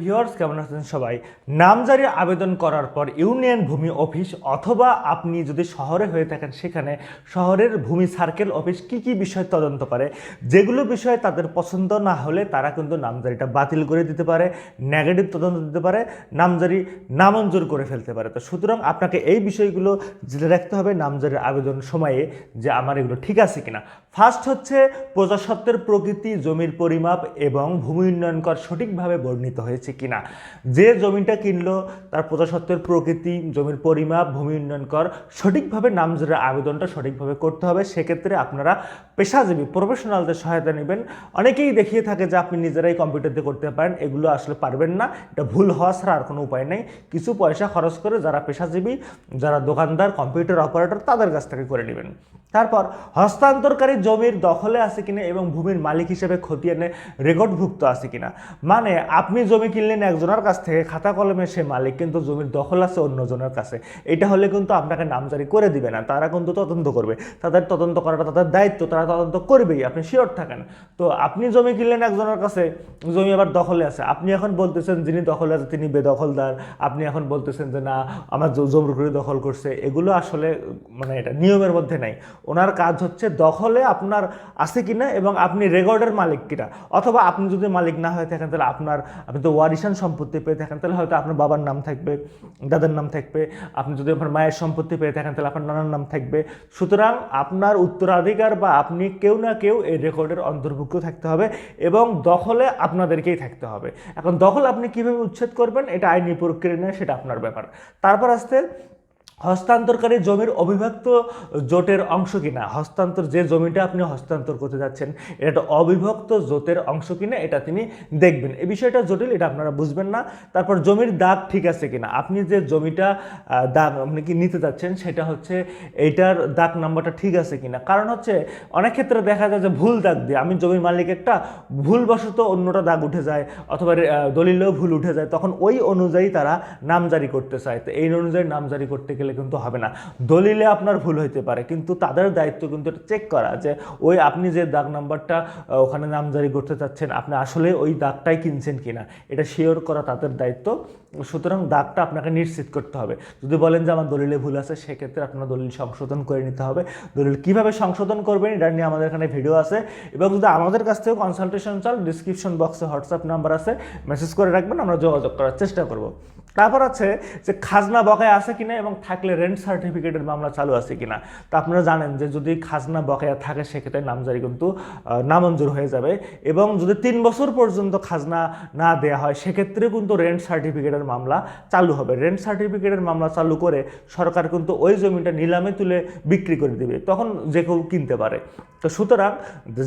Viewers, কেমন আছেন সবাই? নামজারি আবেদন করার পর ইউনিয়ন ভূমি অফিস অথবা আপনি যদি শহরে হয়ে থাকেন, সেখানে শহরের ভূমি সার্কেল অফিস কি কি বিষয় তদন্ত করে যেগুলো বিষয়ে তাদের পছন্দ না হলে তারা কিন্তু নামজারিটা বাতিল করে দিতে পারে, নেগেটিভ তদন্ত দিতে পারে, নামজারি নামঞ্জুর করে ফেলতে পারে। তো সুতরাং আপনাকে এই বিষয়গুলো জেনে রাখতে হবে নামজারির আবেদন সময়ে যে আমার এগুলো ঠিক আছে কিনা। ফার্স্ট হচ্ছে প্রজাসত্বের প্রকৃতি, জমির পরিমাপ এবং ভূমি উন্নয়ন কর সঠিকভাবে বর্ণিত হয়েছে কিনা। যে জমিটা কিনলো, তার প্রজাসত্বের প্রকৃতি, জমির পরিমাপ, ভূমি উন্নয়ন কর সঠিকভাবে নামজারির আবেদনটা সঠিকভাবে করতে হবে। সেক্ষেত্রে আপনারা পেশাজীবী প্রফেশনালদের সহায়তা নেবেন। অনেকেই দেখিয়ে থাকে যে আপনি নিজেরাই কম্পিউটার দিয়ে করতে পারেন, এগুলো আসলে পারবেন না। এটা ভুল হওয়া ছাড়া আর কোনো উপায় নেই। কিছু পয়সা খরচ করে যারা পেশাজীবী, যারা দোকানদার কম্পিউটার অপারেটর তাদের কাছ থেকে করে নেবেন। তারপর হস্তান্তরকারী জমির দখলে আছে কিনা এবং ভূমির মালিক হিসেবে খতিয়ানে রেকর্ডভুক্ত আছে কিনা? মানে আপনি জমি কিনলেন একজনের কাছ থেকে, খাতা কলমে সে মালিক, কিন্তু জমির দখল আছে অন্যজনের কাছে। এটা হলে কিন্তু আপনাকে নামজারি করে দিবে না, তারা কিন্তু তদন্ত করবে। তাদের তদন্ত করাটা তাদের দায়িত্ব, তারা তদন্ত করবেই, আপনি শিওর থাকেন। তো আপনি জমি কিনলেন একজনের কাছে, জমি আবার দখলে আছে। আপনি এখন বলতেছেন যিনি দখলে আছে, তিনি বেদখলদার। আপনি এখন বলতেছেন যে, না, আমার জ- জমি করে দখল করছে। এগুলো আসলে মানে এটা নিয়মের মধ্যে নাই। ওনার কাজ হচ্ছে দখলে আপনার আছে কিনা এবং আপনি রেকর্ডের মালিক কিনা? অথবা আপনি যদি মালিক না হয়ে থাকেন, তাহলে আপনার, আপনি তো ওয়ারিশান সম্পত্তি পেয়ে থাকেন, তাহলে হয়তো আপনার বাবার নাম থাকবে, দাদার নাম থাকবে। আপনি যদি আপনার মায়ের সম্পত্তি পেয়ে থাকেন, তাহলে আপনার নানার নাম থাকবে। সুতরাং আপনার উত্তরাধিকার বা আপনি কেউ না কেউ এই রেকর্ডের অন্তর্ভুক্ত থাকতে হবে এবং দখলে আপনাদেরকেই থাকতে হবে। এখন দখল আপনি কীভাবে উচ্ছেদ করবেন, এটা আইনি প্রক্রিয়া নেয়, সেটা আপনার ব্যাপার। তারপর আসতে হস্তান্তরকারী জমির অবিভক্ত জোটের অংশ কিনা? হস্তান্তর যে জমিটা আপনি হস্তান্তর করতে যাচ্ছেন, এটা অবিভক্ত জোটের অংশ কিনা, এটা তিনি দেখবেন। এই বিষয়টা জটিল, এটা আপনারা বুঝবেন না। তারপর জমির দাগ ঠিক আছে কিনা? আপনি যে জমিটা দাগ আপনি কি নিতে যাচ্ছেন, সেটা হচ্ছে এইটার দাগ নাম্বারটা ঠিক আছে কিনা? কারণ হচ্ছে অনেক ক্ষেত্রে দেখা যায় যে ভুল দাগ দিয়ে, আমি জমির মালিক একটা ভুলবশত অন্যটা দাগ উঠে যায়, অথবা দলিলেও ভুল উঠে যায়, তখন ওই অনুযায়ী তারা নামজারি করতে চায়। তো এই অনুযায়ী নামজারি করতে গেলে কিন্তু হবে না। দলিলে আপনার ভুল হইতে পারে, কিন্তু তাদের দায়িত্ব কিন্তু এটা চেক করা যে, ওই আপনি যে দাগ নাম্বারটা ওখানে নামজারি করতে চাচ্ছেন, আপনি আসলে ওই দাগটাই কিনছেন কিনা, এটা শিওর করা তাদের দায়িত্ব। সুতরাং দাগটা আপনাকে নিশ্চিত করতে হবে। যদি বলেন যে আমার দলিলে ভুল আছে, সেক্ষেত্রে আপনার দলিল সংশোধন করে নিতে হবে। দলিল কীভাবে সংশোধন করবেন, এটা নিয়ে আমাদের এখানে ভিডিও আছে। এবং যদি আমাদের কাছ থেকে কনসালটেশন চাল ডিসক্রিপশন বক্সে হোয়াটসঅ্যাপ নাম্বার আছে মেসেজ করে রাখবেন, আমরা যোগাযোগ করার চেষ্টা করব। তারপর আছে যে, খাজনা বকায় আছে কিনা এবং থাকলে রেন্ট সার্টিফিকেটের মামলা চালু আছে কিনা? তো আপনারা জানেন যে যদি খাজনা বকেয়া থাকে, সেক্ষেত্রে নামজারি কিন্তু নামঞ্জুর হয়ে যাবে এবং যদি তিন বছর পর্যন্ত খাজনা না দেয়া হয়, সেক্ষেত্রে কিন্তু রেন্ট সার্টিফিকেটের মামলা চালু হবে। রেন্ট সার্টিফিকেটের মামলা চালু করে সরকার কিন্তু ওই জমিটা নিলামে তুলে বিক্রি করে দিবে, তখন যে কেউ কিনতে পারে। তো সুতরাং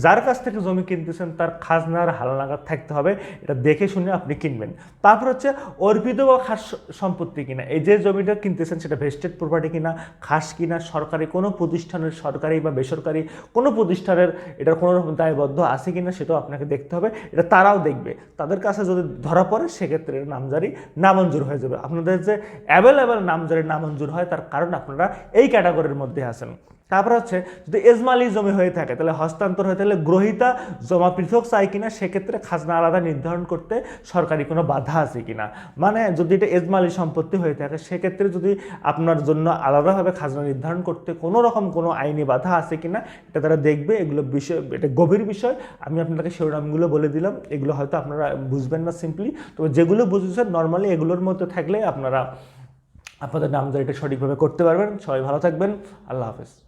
যার কাছ থেকে জমি কিনতেছেন, তার খাজনার হালনাগাদ থাকতে হবে, এটা দেখে শুনে আপনি কিনবেন। তারপর হচ্ছে অর্পিত বা খাস সম্পত্তি কিনা, এই যে জমিটা কিনতেছেন, সেটা ভেস্টেড প্রপার্টি কিনা, খাস কিনা, সরকারি কোনো প্রতিষ্ঠানের সরকারি বা বেসরকারি কোনো প্রতিষ্ঠানের এটার কোনো রকম দায়বদ্ধ আছে কিনা সেটাও আপনাকে দেখতে হবে। এটা তারাও দেখবে। তাদের কাছে যদি ধরা পড়ে, সেক্ষেত্রে নামজারি নামঞ্জুর হয়ে যাবে। আপনাদের যে অ্যাভেলেবেল নামজারি নামঞ্জুর হয়, তার কারণ আপনারা এই ক্যাটাগরির মধ্যে আছেন। তারপর হচ্ছে, যদি এজমালি জমি হয়ে থাকে, তাহলে হস্তান্তর হয়ে, তাহলে গ্রহিতা জমা পৃথক চাই কিনা, সেক্ষেত্রে খাজনা আলাদা নির্ধারণ করতে সরকারি কোনো বাধা আছে কিনা। মানে যদি এটা এজমালি সম্পত্তি হয়ে থাকে, সেক্ষেত্রে যদি আপনার জন্য আলাদাভাবে খাজনা নির্ধারণ করতে কোনো রকম কোনো আইনি বাধা আছে কিনা, এটা তারা দেখবে, এগুলো বিষয়, এটা গভীর বিষয়। আমি আপনাকে শিরোনামগুলো বলে দিলাম, এগুলো হয়তো আপনারা বুঝবেন না সিম্পলি তবে যেগুলো বুঝেছেন নর্মালি এগুলোর মধ্যে থাকলে আপনারা, আপনাদের নামজারিটা সঠিকভাবে করতে পারবেন। সবাই ভালো থাকবেন। আল্লাহ হাফেজ।